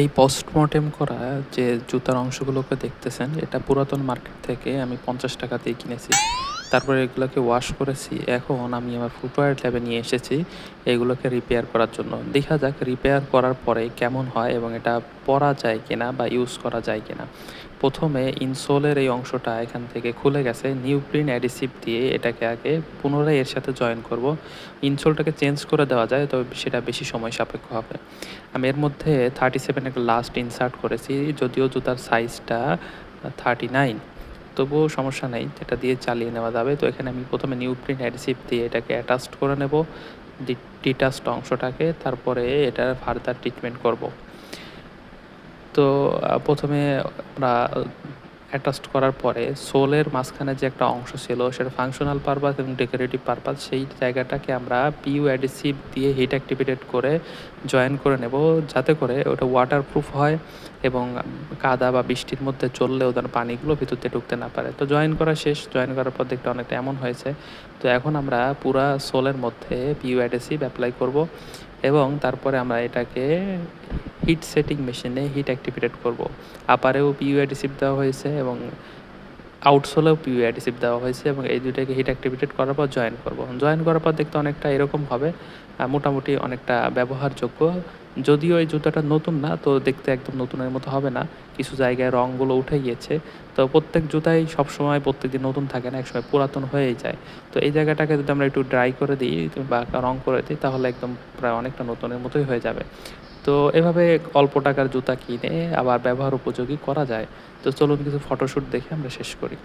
এই পোস্টমর্টেম করা যে জুতার অংশগুলোকে দেখতেছেন, এটা পুরাতন মার্কেট থেকে আমি পঞ্চাশ টাকা দিয়ে কিনেছি। তারপরে এগুলোকে ওয়াশ করেছি। এখন আমি আমার ফুটওয়্যার ল্যাবে নিয়ে এসেছি এগুলোকে রিপেয়ার করার জন্য। দেখা যাক রিপেয়ার করার পরে কেমন হয় এবং এটা পরা যায় কিনা বা ইউজ করা যায় কিনা। প্রথমে ইনসোলের এই অংশটা এখান থেকে খুলে গেছে। নিউ প্রিন্ট অ্যাডিসিভ দিয়ে এটাকে আগে পুনরায় এর সাথে জয়েন করব। ইনসোলটাকে চেঞ্জ করে দেওয়া যায়, তবে সেটা বেশি সময় সাপেক্ষ হবে। আমি এর মধ্যে থার্টি সেভেন একটা লাস্ট ইনসার্ট করেছি, যদিও জুতার সাইজটা থার্টি নাইন তবুও সমস্যা নেই, এটা দিয়ে চালিয়ে নেওয়া যাবে। তো এখানে আমি প্রথমে নিউ প্রিন্ট অ্যাডিসিভ দিয়ে এটাকে অ্যাটাচড করে নেব ডিটাস্ট অংশটাকে, তারপরে এটার ফার্দার ট্রিটমেন্ট করব। তো প্রথমে আমরা অ্যাটাচড করার পরে সোলের মাঝখানে যে একটা অংশ ছিল, সেটা ফাংশনাল পারপাস এবং ডেকোরেটিভ পারপাস সেই জায়গাটাকে আমরা পিইউ অ্যাডিসিভ দিয়ে হিট অ্যাক্টিভেটেড করে জয়েন করে নেব, যাতে করে ওটা ওয়াটারপ্রুফ হয় এবং কাদা বা বৃষ্টির মধ্যে চললেও যেন পানিগুলো ভিতরতে ঢুকতে না পারে। তো জয়েন করা শেষ জয়েন করার পর দেখতে অনেকটা এমন হয়েছে। তো এখন আমরা পুরা সোলের মধ্যে পিইউ অ্যাডিসিভ অ্যাপ্লাই করব এবং তারপরে আমরা এটাকে হিট সেটিং মেশিনে হিট অ্যাক্টিভেটেড করব। আপারেও পিইউ অ্যাডিসিভ দেওয়া হয়েছে এবং আউটসোলেও পিইউ অ্যাডিসিভ দেওয়া হয়েছে এবং এই দুইটাকে হিট অ্যাক্টিভেটেড করার পর জয়েন করব। জয়েন করার পর দেখতে অনেকটা এরকম হবে মোটামুটি অনেকটা ব্যবহারযোগ্য। যদিও এই জুতাটা নতুন না, তো দেখতে একদম নতুনের মতো হবে না। কিছু জায়গায় রঙগুলো উঠে গিয়েছে। তো প্রত্যেক জুতাই সবসময় প্রত্যেক দিন নতুন থাকে না, একসময় পুরাতন হয়েই যায়। তো এই জায়গাটাকে যদি আমরা একটু ড্রাই করে দিই বা রং করে দিই, তাহলে একদম প্রায় অনেকটা নতুনের মতোই হয়ে যাবে। তো এভাবে অল্প টাকার জুতা কিনে আবার ব্যবহার উপযোগী করা যায়। তো চলুন কিছু ফটোশ্যুট দেখে আমরা শেষ করি।